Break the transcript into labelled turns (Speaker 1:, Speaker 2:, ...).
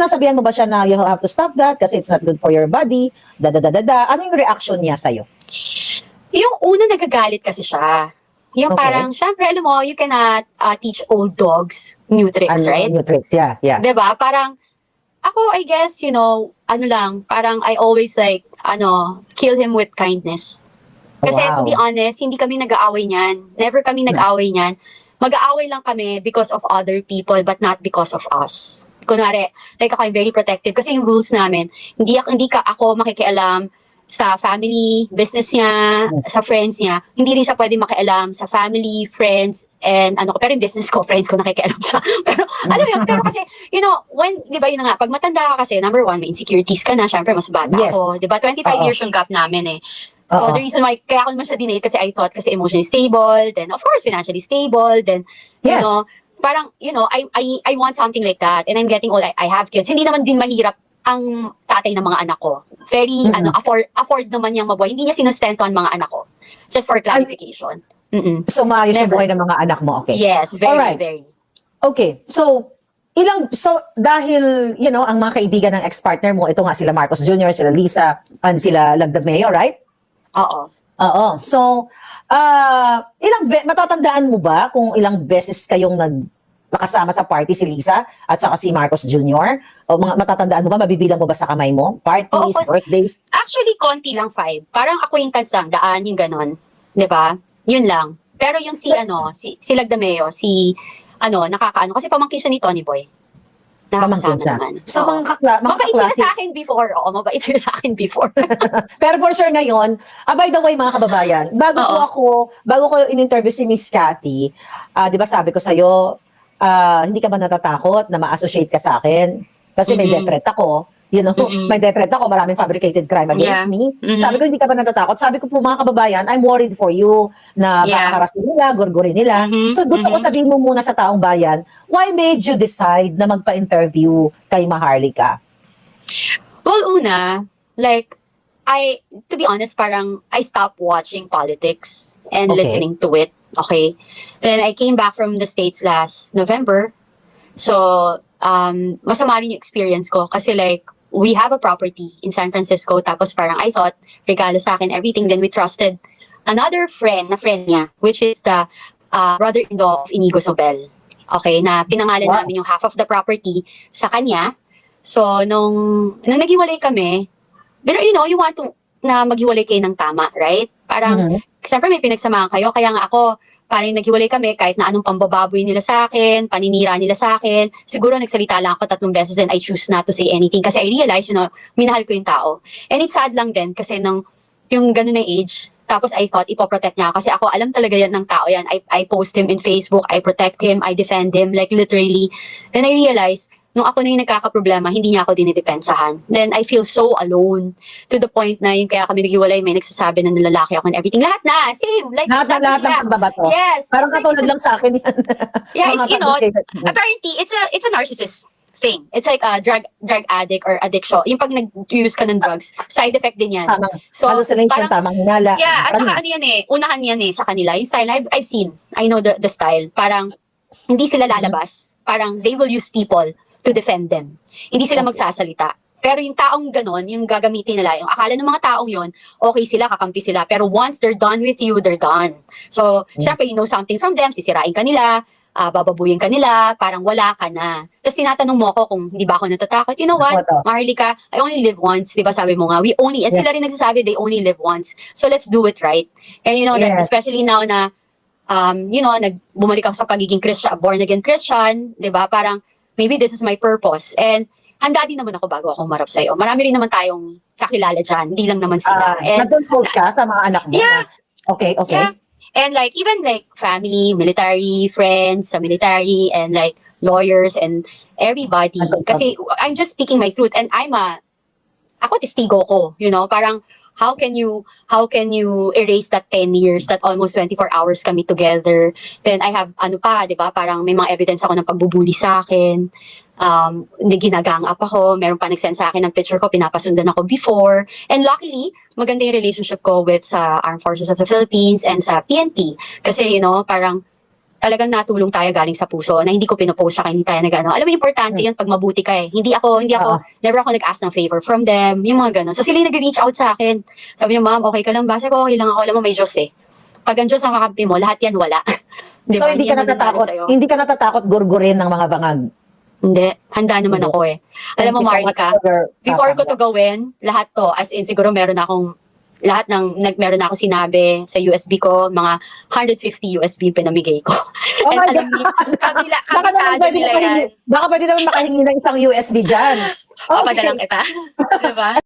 Speaker 1: nasabihan mo ba siya na you have to stop that kasi it's not good for your body, da da da da da. Ano yung reaction niya sa'yo?
Speaker 2: Yung una nagagalit kasi siya. Yung
Speaker 1: Okay.
Speaker 2: parang, syempre, alam mo, you cannot uh, teach old dogs new tricks,
Speaker 1: Ano,
Speaker 2: right?
Speaker 1: New tricks, yeah, yeah.
Speaker 2: 'Di ba? Parang, ako, I guess, you know, ano lang, parang I always like, ano, kill him with kindness. Kasi
Speaker 1: Wow.
Speaker 2: to be honest, hindi kami nag-aaway niyan. Never kami nag-aaway niyan. Mag-aaway lang kami because of other people but not because of us. Kunwari, like ako, I'm very protective kasi yung rules namin, hindi, ako- hindi ka ako makikialam sa family, business niya, sa friends niya. Hindi rin siya pwede makialam sa family, friends, and ano ko. Pero yung business ko, friends ko nakikialam siya. pero, alam mo yun, pero kasi, you know, when, di ba yun na nga, pag matanda ka kasi, number one, may insecurities ka na, syempre, mas bata
Speaker 1: Yes.
Speaker 2: ako. Di ba? 25
Speaker 1: Oo.
Speaker 2: years yung gap namin eh. So,
Speaker 1: Oo.
Speaker 2: the reason why, kaya ako naman siya dinate kasi I thought kasi emotionally stable, then of course, financially stable, then, you
Speaker 1: Yes.
Speaker 2: know, parang, you know, I, I, I want something like that. And I'm getting old, I, I have kids. Hindi naman din mahirap ang tatay ng mga anak ko. Very,
Speaker 1: Mhm.
Speaker 2: ano, afford, afford naman niyang mabuhay. Hindi niya sinustento ang mga anak ko. Just for clarification. Mm-mm.
Speaker 1: So, maayos yung
Speaker 2: Never.
Speaker 1: buhay ng mga anak mo, okay?
Speaker 2: Yes, very,
Speaker 1: Alright.
Speaker 2: very.
Speaker 1: Okay, so, ilang, so, dahil, you know, ang mga kaibigan ng ex-partner mo, ito nga sila Marcos Jr., sila Lisa, and sila Lagdag Mayo, right?
Speaker 2: Oo.
Speaker 1: Oo. So, ah ilang be- matatandaan mo ba kung ilang beses kayong nag nakasama sa party si Lisa at saka si Marcos Jr.? O mga matatandaan mo ba? Mabibilang mo ba sa kamay mo? Parties,
Speaker 2: Oo,
Speaker 1: birthdays?
Speaker 2: Actually, konti lang five. Parang acquaintance lang, daan, yung ganon. 'Di ba? Yun lang. Pero yung si, ano, si, si Lagdameo, si, ano, nakakaano. Kasi pamangkin siya ni Tony Boy.
Speaker 1: Pamangkin siya.
Speaker 2: naman.
Speaker 1: So, mga, kakla, mga
Speaker 2: Mabait sila
Speaker 1: kaklase.
Speaker 2: sa akin before. Oo, mabait sila sa akin before.
Speaker 1: Pero for sure ngayon, ah, by the way mga kababayan, bago ko
Speaker 2: Oo.
Speaker 1: ako, bago ko in-interview si Miss Cathy, ah, di ba sabi ko sa'yo, ah, hindi ka ba natatakot na ma-associate ka sa akin? Kasi may
Speaker 2: Mhm.
Speaker 1: death threat ako. You know,
Speaker 2: Mhm.
Speaker 1: may death threat ako, maraming fabricated crime against
Speaker 2: Yeah.
Speaker 1: me.
Speaker 2: Mhm.
Speaker 1: Sabi ko, hindi ka ba natatakot? Sabi ko po mga kababayan, I'm worried for you na
Speaker 2: Yeah.
Speaker 1: baka harasin nila, gurgurin nila.
Speaker 2: Mhm.
Speaker 1: So gusto ko
Speaker 2: Mhm.
Speaker 1: sabihin mo muna sa taong bayan, why made you decide na magpa-interview kay Maharlika?
Speaker 2: well, una, like, I, to be honest, parang I stopped watching politics and
Speaker 1: Okay.
Speaker 2: listening to it. Okay. Then I came back from the States last November. So, um, masama rin yung experience ko. Kasi like, we have a property in San Francisco. Tapos parang I thought, regalo sa akin everything. Then we trusted another friend, na friend niya, which is the uh, brother-in-law of Inigo Sobel. Okay, na pinangalan
Speaker 1: Wow.
Speaker 2: namin yung half of the property sa kanya. So, nung, nung naghiwalay kami, pero you know, you want to na maghiwalay kayo ng tama, right? Parang,
Speaker 1: Mhm.
Speaker 2: syempre may pinagsamahan kayo, kaya nga ako, parang naghiwalay kami kahit na anong pambababoy nila sa akin, paninira nila sa akin. Siguro nagsalita lang ako tatlong beses and I choose not to say anything kasi I realize, you know, minahal ko yung tao. And it's sad lang din kasi nung yung ganun na age, tapos I thought ipoprotect niya kasi ako alam talaga yan ng tao yan. I, I post him in Facebook, I protect him, I defend him, like literally. Then I realized, nung ako na yung nagkakaproblema, hindi niya ako dinidepensahan. Then I feel so alone to the point na yung kaya kami naghiwalay, may nagsasabi na nilalaki ako and everything. Lahat na, same. Like,
Speaker 1: Lahat na lahat ng pagbabato.
Speaker 2: Yes.
Speaker 1: Parang
Speaker 2: it's like-
Speaker 1: katulad lang sa akin yan.
Speaker 2: Yeah, it's, you know, apparently it's a it's a narcissist thing. It's like a drug drug addict or addiction. Yung pag nag-use ka ng drugs, side effect din yan.
Speaker 1: tamang
Speaker 2: So,
Speaker 1: hallucination,
Speaker 2: parang-
Speaker 1: tamang hinala.
Speaker 2: Yeah, at saka ano yan eh, unahan yan eh sa kanila. Yung style, I've, I've seen, I know the, the style. Parang, hindi sila lalabas. Parang, they will use people to defend them. Hindi sila magsasalita. Pero yung taong ganon, yung gagamitin nila, yung akala ng mga taong yon, okay sila, kakampi sila. Pero once they're done with you, they're done. So,
Speaker 1: Mm.
Speaker 2: syempre, you know something from them, sisirain ka nila, ah, bababuyin ka nila, parang wala ka na. Tapos tinatanong mo ako kung hindi ba ako natatakot. You know what. Maharlika, I only live once. Di ba sabi mo nga, we only, and
Speaker 1: Yeah.
Speaker 2: sila rin nagsasabi, they only live once. So let's do it right. And you know, like,
Speaker 1: Yes.
Speaker 2: especially now na, um, you know, nag, bumalik ako sa pagiging Christian, born again Christian, di ba? Parang, maybe this is my purpose. And handa din naman ako bago ako marap sa'yo. Marami rin naman tayong kakilala dyan, hindi lang naman sila. and,
Speaker 1: nag-consult ka sa mga anak mo?
Speaker 2: Yeah.
Speaker 1: na- Okay, okay.
Speaker 2: Yeah. And like, even like family, military, friends sa military, and like lawyers and everybody. Kasi I'm just speaking my truth and I'm a, ako testigo ko, you know, parang how can you how can you erase that 10 years that almost 24 hours kami together? Then I have ano pa 'di ba? Parang may mga evidence ako ng pagbubuli sa akin. Um ginagang up ako. Meron pa nag-send sa akin ng picture ko. Pinapasundan ako before. And luckily maganda yung relationship ko with sa Armed Forces of the Philippines and sa PNP kasi you know parang talagang natulong tayo galing sa puso na hindi ko pinopost kaya hindi tayo nag-ano. Alam mo, importante yun pag mabuti ka eh. Hindi ako, hindi ako,
Speaker 1: Oo.
Speaker 2: never ako nag-ask ng favor from them, yung mga gano'n. So sila yung nag-reach out sa akin. Sabi niya, ma'am, okay ka lang ba? Sabi ko, okay lang ako. Alam mo, may Diyos eh. Pag ang Diyos ang kakampi mo, lahat yan wala. Di
Speaker 1: so hindi ka natatakot, hindi ka natatakot gurgurin ng mga bangag.
Speaker 2: Hindi, handa naman ako eh. Alam mo,
Speaker 1: your
Speaker 2: before ko to gawin, lahat to, as in siguro meron akong, lahat ng, nag, meron ako sinabi sa USB ko, mga 150 USB pinamigay ko.
Speaker 1: Oh
Speaker 2: And alam ni, kabila,
Speaker 1: Baka naman
Speaker 2: kabisado
Speaker 1: pwede
Speaker 2: nila
Speaker 1: makahingi,
Speaker 2: yan.
Speaker 1: baka pwede naman makahingi ng isang USB dyan.
Speaker 2: Papadalang kita. diba?